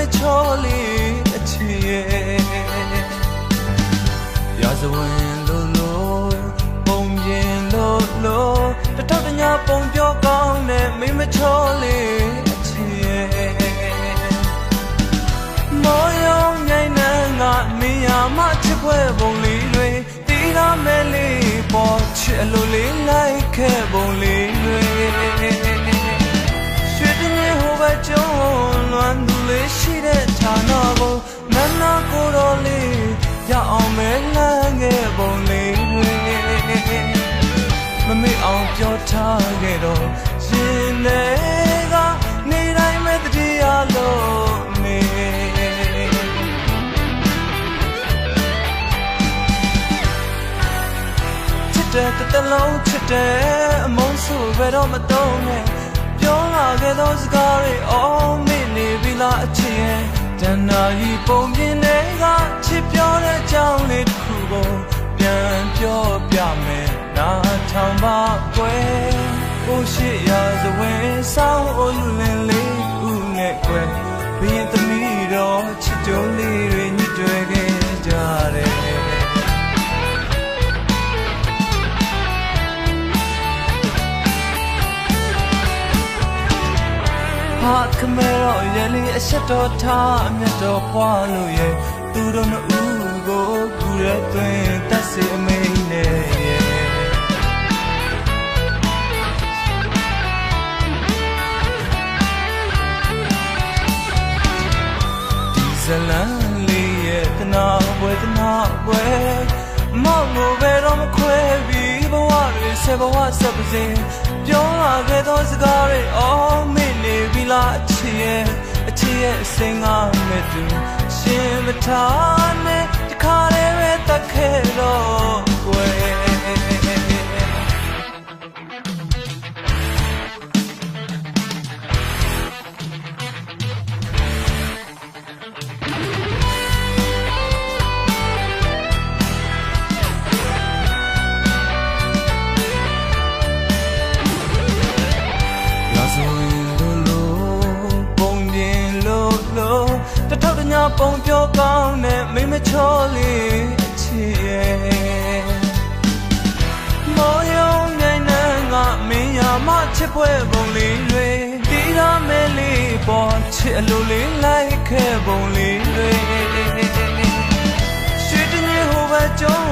မချောလေးအချစ်ရဲ့ရာဇဝင်လို့လို့ပုံပြင်လို့လို့တထောက်တညာပုံပြောကောင်းတဲ့မိမချောလေးအချစ်ရဲ့မောယောငိုင်းနှံကမင်းရမချစ်ပွဲပုံလေးတွေတီးရမယ်လေးပေါ်ချစ်လို့လေးလိုက်ခဲ့ပုံလေးတွေ ရှိတဲ့ဌာနကိုနန်းနာကိုတော်လေးရအောင်မဲလန်းခဲ့ပုံလေးတွေမမေ့အောင်ပြောထားခဲ့တော့ရှင်လေးကနေတိုင်းမဲ့တည်းရလို့နေချစ်တဲ့တစ်တလုံးချစ်တဲ့အမုန်းဆိုဘယ်တော့မတုံးနဲ့ပြောလာခဲ့သောစကားတွေအော်မေ့နေပြီလားအချစ်ရဲ့ တဏှာကြီးပုံပြင်းတွေကချစ်ပြောတဲ့အကြောင်းလေးတစ်ခုကိုပြန်ပြောပြမယ်နားထောင်ပါကွယ်ကိုရှိရာဇဝင်ဆောင်းအိုလူလင်းလေးဦးနဲ့ကွယ်ဘင်းသမီးတော်ချစ်ကြလေး ဟာခမဲတော့ရလီအဆက်တော်ထားအမျက်တော်ဖွာလို့ရဲ့သူတို့နှစ်ဦးကိုကူရဲသွင်းတတ်စေအမိန်နဲ့ရဲ့ဒီဇလန်လေးရဲ့တနာပွဲတနာပွဲမောင်ကိုဘယ်တော့မခွဲပြီးဘဝတွေဆက်ဘဝဆက်ပါစေပြောလာခဲ့သောစကားတွေအော်မေ့နေပြီလားအချစ် ရဲ့အချစ်ရဲ့အစင်ကမဲ့သူရှင်မထားနဲ့တခါတည်းပဲတတ်ခဲ့တော့ကွယ် ပုံပြောကောင်းတဲ့မိမချောလေးအချစ်ရဲ့မောယုံနိုင်နန်းကမင်းရမချစ်ပွဲပုံလေးတွေတီးရမဲလေးပေါ်ချစ်အလိုလေးလိုက်ခဲ့ပုံလေးတွေရွှေတငယ်ဟိုဘက်ကျုံး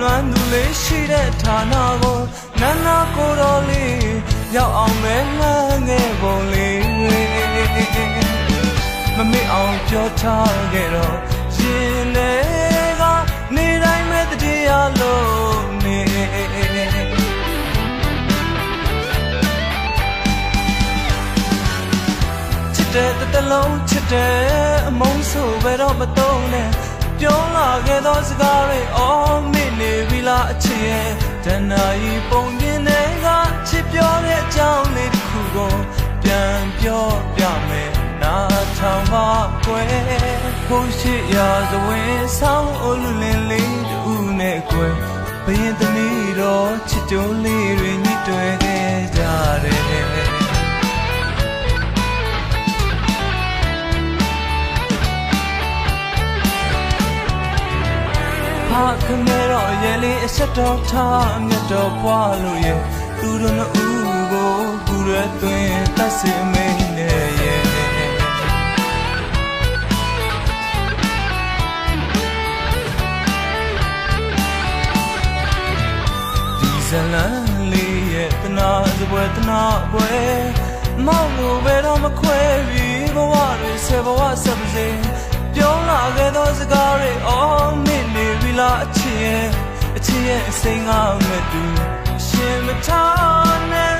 လွမ်းသူလေးရှိတဲ့ဌာနကိုနန်းနာကိုတော်လေးရောက်အောင်မဲလန်းခဲ့ပုံလေးတွေ မမေ့အောင်ပြောထားခဲ့တော့ရှင်လေးကနေတိုင်းမဲ့တည်းရလို့နေချစ်တဲ့တစ်တလုံးချစ်တဲ့အမုန်းဆိုဘယ်တော့မတုံးနဲ့ပြောလာခဲ့သောစကားတွေအော်မေ့နေပြီလားအချစ်ရဲ့တဏှာကြီးပုံပြင်းတွေကချစ်ပြောတဲ့အကြောင်းလေးတစ်ခုကို ကွယ်ဖို့ရှိရာဇဝင်ဆောင်းအိုလူလင်းလေးတူနဲ့ကွယ်ဘရင်သမီးတော်ချစ်ကြိုးလေးတွေညှိတွယ်ခဲ့ကြတယ်ဟာခမဲတော့ရဲလေးအဆက်တော်ထားအမျက်တော်ပွားလို့ရဲ့သူတို့နှစ်ဦးကိုကူရဲသွင်းတတ်စေမ ဇလန်လေးရဲ့တနာစပွဲတနာပွဲမောင်ကိုဘယ်တော့မခွဲပြီးဘဝတွေဆယ်ဘဝဆက်ပါစေပြောလာခဲ့သောစကားတွေအော်မင်းနေပြီလားအချစ်ရဲ့အချစ်ရဲ့အစိမ်းကမဲ့တူရှင်မထားနဲ့